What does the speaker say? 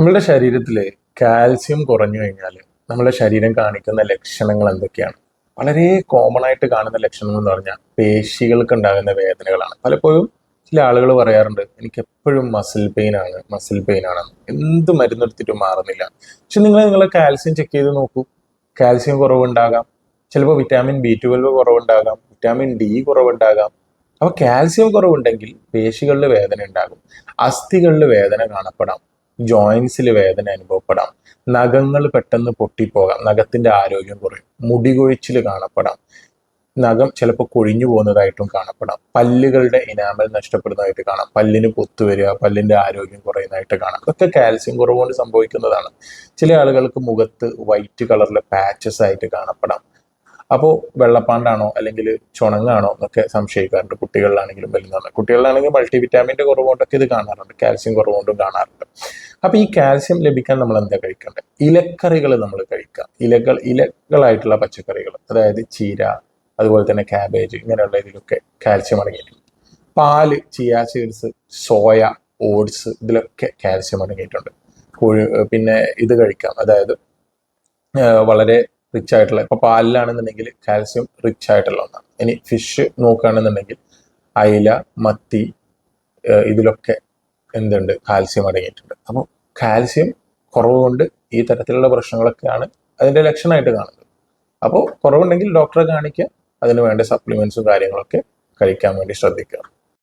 നമ്മളുടെ ശരീരത്തിൽ കാൽസ്യം കുറഞ്ഞു കഴിഞ്ഞാൽ നമ്മുടെ ശരീരം കാണിക്കുന്ന ലക്ഷണങ്ങൾ എന്തൊക്കെയാണ്? വളരെ കോമൺ ആയിട്ട് കാണുന്ന ലക്ഷണം എന്ന് പറഞ്ഞാൽ പേശികൾക്ക് ഉണ്ടാകുന്ന വേദനകളാണ്. പലപ്പോഴും ചില ആളുകൾ പറയാറുണ്ട് എനിക്ക് എപ്പോഴും മസിൽ പെയിൻ ആണ് മസിൽ പെയിൻ ആണ് എന്ത് മരുന്നെടുത്തിട്ടും മാറുന്നില്ല. പക്ഷെ നിങ്ങൾ നിങ്ങളെ കാൽസ്യം ചെക്ക് ചെയ്ത് നോക്കൂ. കാൽസ്യം കുറവുണ്ടാകാം. ചിലപ്പോൾ വിറ്റാമിൻ ബി ട്വൽവ് കുറവുണ്ടാകാം വിറ്റാമിൻ ഡി കുറവുണ്ടാകാം. അപ്പോൾ കാൽസ്യം കുറവുണ്ടെങ്കിൽ പേശികളിൽ വേദന ഉണ്ടാകും. അസ്ഥികളിൽ വേദന കാണപ്പെടാം. ജോയിൻസിൽ വേദന അനുഭവപ്പെടാം. നഖങ്ങൾ പെട്ടെന്ന് പൊട്ടിപ്പോകാം. നഖത്തിന്റെ ആരോഗ്യം കുറയും. മുടി കൊഴിച്ചിൽ കാണപ്പെടാം. നഖം ചിലപ്പോൾ കൊഴിഞ്ഞു പോകുന്നതായിട്ടും കാണപ്പെടാം. പല്ലുകളുടെ ഇനാമൽ നഷ്ടപ്പെടുന്നതായിട്ട് കാണാം. പല്ലിന് പൊത്തു വരിക പല്ലിന്റെ ആരോഗ്യം കുറയുന്നതായിട്ട് കാണാം. ഇതൊക്കെ കാൽസ്യം കുറവ് കൊണ്ട് സംഭവിക്കുന്നതാണ്. ചില ആളുകൾക്ക് മുഖത്ത് വൈറ്റ് കളറിലെ പാച്ചസ് ആയിട്ട് കാണപ്പെടാം. അപ്പോൾ വെള്ളപ്പാണ്ടാണോ അല്ലെങ്കിൽ ചുണങ്ങാണോ എന്നൊക്കെ സംശയിക്കാറുണ്ട് കുട്ടികളിലാണെങ്കിലും വലുതാണ് കുട്ടികളിലാണെങ്കിൽ മൾട്ടി വിറ്റാമിന്റെ കുറവുകൊണ്ടൊക്കെ ഇത് കാണാറുണ്ട്. കാൽസ്യം കുറവുകൊണ്ടും കാണാറുണ്ട്. അപ്പോൾ ഈ കാൽസ്യം ലഭിക്കാൻ നമ്മൾ എന്താ കഴിക്കേണ്ടത്? ഇലക്കറികൾ നമ്മൾ കഴിക്കുക. ഇലകൾ ഇലകളായിട്ടുള്ള പച്ചക്കറികൾ അതായത് ചീര അതുപോലെ തന്നെ ക്യാബേജ് ഇങ്ങനെയുള്ള ഇതിലൊക്കെ കാൽസ്യം അടങ്ങിയിട്ടുണ്ട് പാൽ ചിയ സീഡ്സ് സോയ ഓട്സ് ഇതിലൊക്കെ കാൽസ്യം അടങ്ങിയിട്ടുണ്ട് കോഴി പിന്നെ ഇത് കഴിക്കാം. അതായത് വളരെ റിച്ച് ആയിട്ടുള്ള ഇപ്പൊ പാലിലാണെന്നുണ്ടെങ്കിൽ കാൽസ്യം റിച്ച് ആയിട്ടുള്ള ഒന്നാണ്. ഇനി ഫിഷ് നോക്കുകയാണെന്നുണ്ടെങ്കിൽ അയില മത്തി ഇതിലൊക്കെ എന്തുണ്ട്? കാൽസ്യം അടങ്ങിയിട്ടുണ്ട്. അപ്പോൾ കാൽസ്യം കുറവ് കൊണ്ട് ഈ തരത്തിലുള്ള പ്രശ്നങ്ങളൊക്കെയാണ് അതിന്റെ ലക്ഷണമായിട്ട് കാണുന്നത്. അപ്പോൾ കുറവുണ്ടെങ്കിൽ ഡോക്ടറെ കാണിക്കുക അതിന് വേണ്ട സപ്ലിമെൻസും കാര്യങ്ങളൊക്കെ കഴിക്കാൻ വേണ്ടി ശ്രദ്ധിക്കുക.